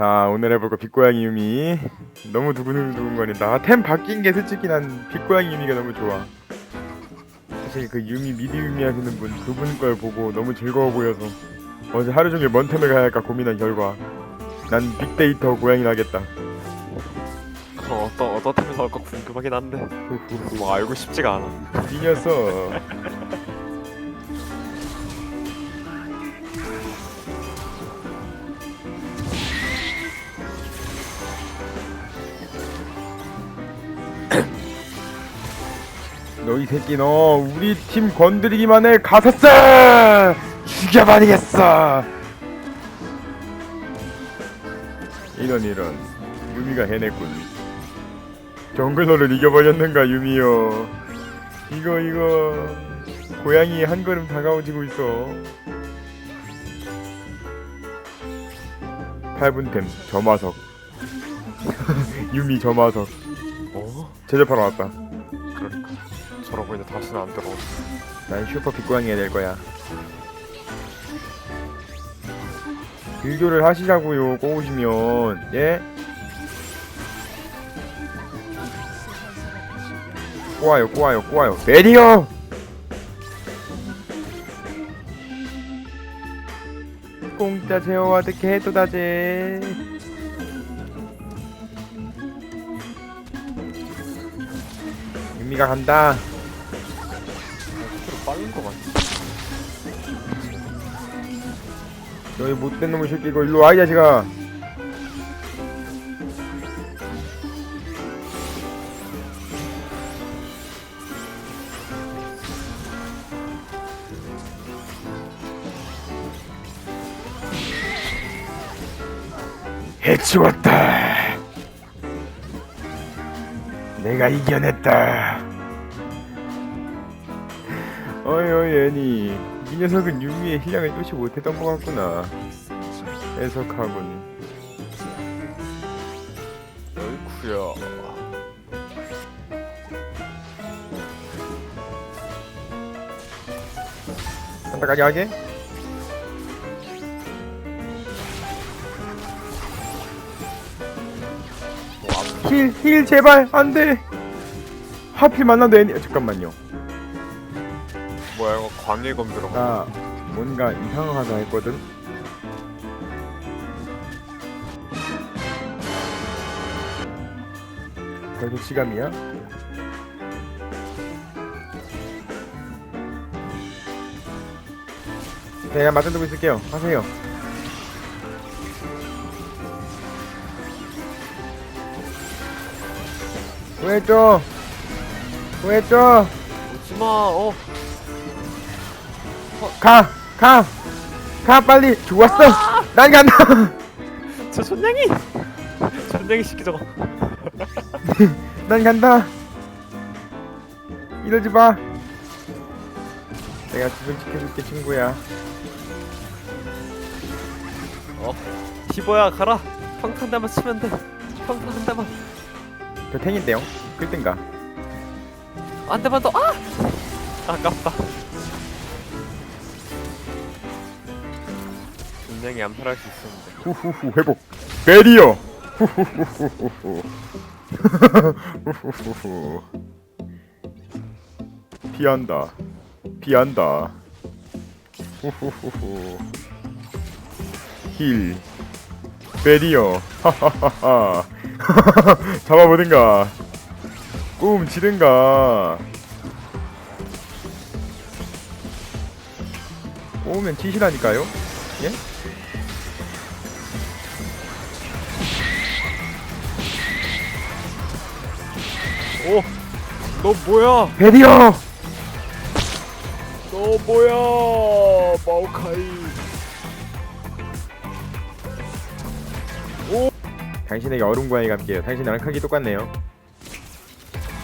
자 오늘 해볼 거 빛고양이 유미. 너무 두근두근거린다. 템 바뀐 게 솔직히 난 빛고양이 유미가 너무 좋아. 사실 그 유미 미디 유미 하시는 분 그분 걸 보고 너무 즐거워 보여서 어제 하루 종일 뭔 템을 가야 할까 고민한 결과 난 빅데이터 고양이 하겠다. 어, 어떤 어떤 템이 나올까 궁금하긴 한데. 뭐 알고 싶지가 않아. 이 녀석 너 이 새끼 너 우리 팀 건드리기만 해 가서 쎄 죽여버리겠어! 이런 이런. 유미가 해냈군. 정글러를 이겨버렸는가 유미여 이거 이거. 고양이 한 걸음 다가오지고 있어. 8분템 점화석. 유미 점화석. 어? 제접하러 왔다 저러고 이제 다시는 안 들어오. 난 슈퍼 빅고양이가 될 거야. 일교를 하시자고요 꼬우시면. 예? 꼬아요 꼬아요 꼬아요. 메리어! 공짜 제어와드 개도다제. 유미가 간다 빠른 거 같아. 너희 못된 놈의 새끼 이거 일로 와이 자식아. 해치웠다. 내가 이겨냈다 어이 어이 애니. 이 녀석은 유미의 희량을 뚫지 못했던 것 같구나. 해석하군. 어이쿠야. 한타까지 하게? 힐, 힐 제발. 안돼. 하필 만나도 애니. 잠깐만요 뭐야 이거 광일검 들어가. 나 뭔가 이상하다 했거든 결국 시감이야? 네, 그냥 맞아두고 있을게요 하세요 구해줘 구해줘 오지마. 어. 가! 가! 가 빨리! 좋았어! 난 간다! 저 전냥이. 전냥이 시키 저거. 난 간다! 이러지 마! 내가 주변 지켜줄게 친구야 어. 히보야 가라. 평탄 한 대만 치면 돼. 평탄 한 대만. 저 탱인데요? 끌든가 한 대만 더. 아! 아깝다. 전냥이 암살할 수 있었는데. 후후후 회복. 베리어! 후후후후후. 후후후후. 피한다. 피한다. 후후후후. 힐. 베리어. 하하하하. 잡아보든가. 꿈 치든가. 오면 치시라니까요? 예? 오! 너 뭐야? 베리어! 너 뭐야? 마오카이. 당신에게 얼음 고양이가 함께해요. 당신 나랑 크기 똑같네요.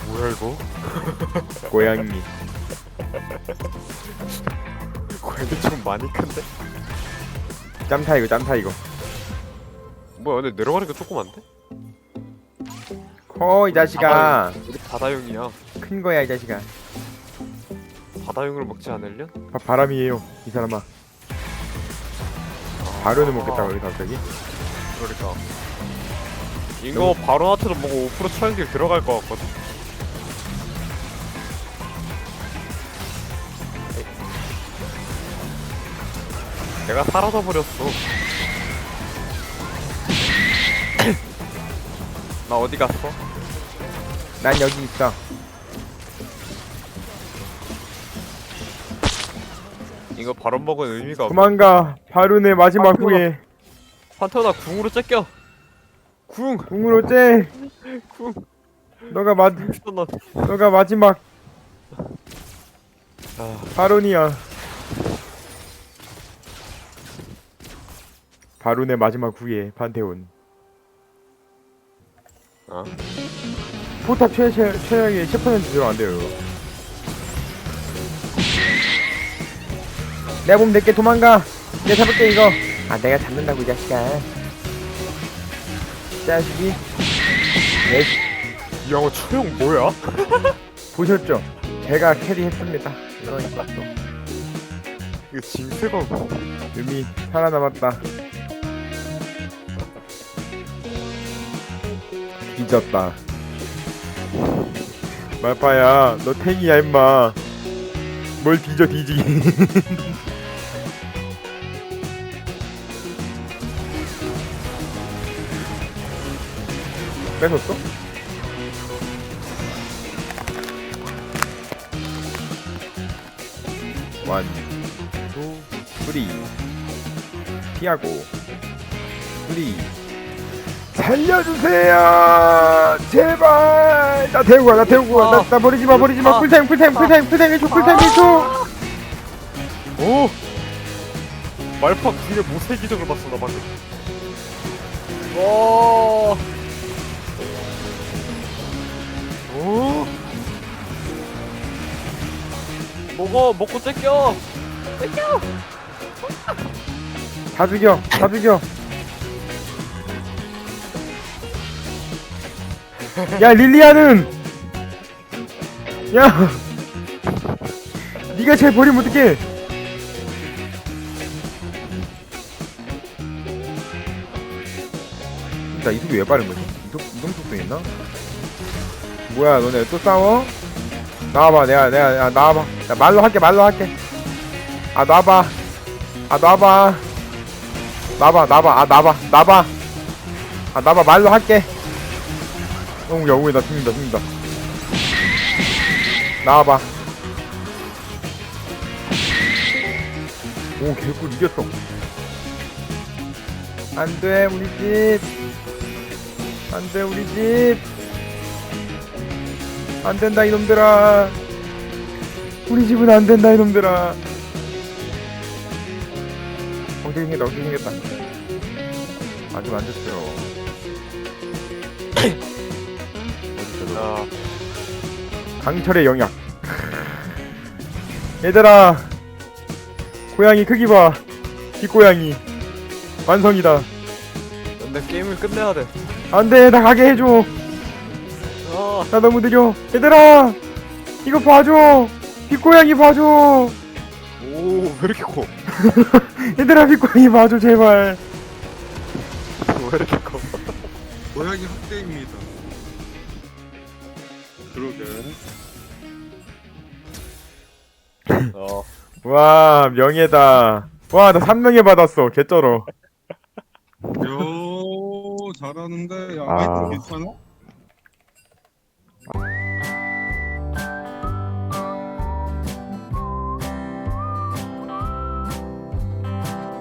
뭐야 이거? 고양이. 고양이 좀 많이 큰데? 짬타 이거 짬타 이거. 뭐야 근데 내려가니까 조그만데? 커이 자식아. 우리 바다용이야. 큰 거야 이 자식아. 바다용을 먹지 않으련? 바, 바람이에요 이 사람아. 바로는 먹겠다고 여기 갑자기. 그러니까 이거 바로 나트도 보고 5% 초연길 들어갈 것 같거든 내가 사라져 버렸어 나 어디 갔어? 난 여기 있어. 이거 바로 먹은 의미가 없 도망가. 바룬의 마지막 아. 후에 판테오나 궁으로 째껴 궁! 궁으로 째. 궁! 너가 마 미쳤나 너가 마지막 아, 바룬이야. 바룬의 마지막 후에 판테온. 어? 포탑 최, 최, 최악의 10% 들어 안 돼요. 내가 보면 될게 도망가. 내가 잡을게 이거. 아 내가 잡는다고 이 자식아. 자식이. 네이 영어 초용 뭐야? 보셨죠? 제가 캐리했습니다. 이러니까 또 이거 징크가 유미 살아남았다. 뒤졌다. 말파야, 너 탱이야 임마. 뭘 뒤져 뒤지기. 뺏었어? 원, 투, 쓰리. 피하고. 쓰리. 살려주세요! 제발! 나 태우고 가, 나 태우고 가. 나, 나 버리지 마, 버리지 마. 아. 풀타임, 풀타임, 풀타임, 풀타임 해줘, 풀타임 해줘! 오! 말파 궁의 모세 기적을 봤어 나 방금 와 오! 먹어 먹고 째껴 째껴 다 죽여, 다 죽여. 야, 릴리아는! 야! 네가 쟤 버리면 어떡해! 나 이속이 왜 빠른 거지? 이속, 이동 속도 있나? 뭐야, 너네 또 싸워? 나와봐, 내가, 내가, 야, 나와봐. 야, 말로 할게, 말로 할게. 아, 나와봐. 아, 나와봐. 나봐 나봐 아 나봐 나봐 아 나봐 말로 할게 어 영우야 나 죽는다 죽는다. 나와봐. 오 개꿀 이겼어. 안 돼 우리 집. 안 돼 우리 집. 안 된다 이놈들아. 우리 집은 안 된다 이놈들아. 어떻게 생겼다 어떻게 생겼다. 아주 만족스러워 어딨 어. 너야 강철의 영약 얘들아 고양이 크기 봐. 뒷고양이. 완성이다. 근데 게임을 끝내야 돼. 안돼 나 가게 해줘. 아, 나 너무 느려. 얘들아 이거 봐줘. 뒷고양이 봐줘. 오, 왜 이렇게 커? 얘들아 뒷고양이 봐줘 제발. 왜 이렇게 커? 고양이 학대입니다. 그러게. 어. 와 명예다. 와 나 3명에 받았어. 개쩔어. 요 잘하는데 야 아. 괜찮아? 아.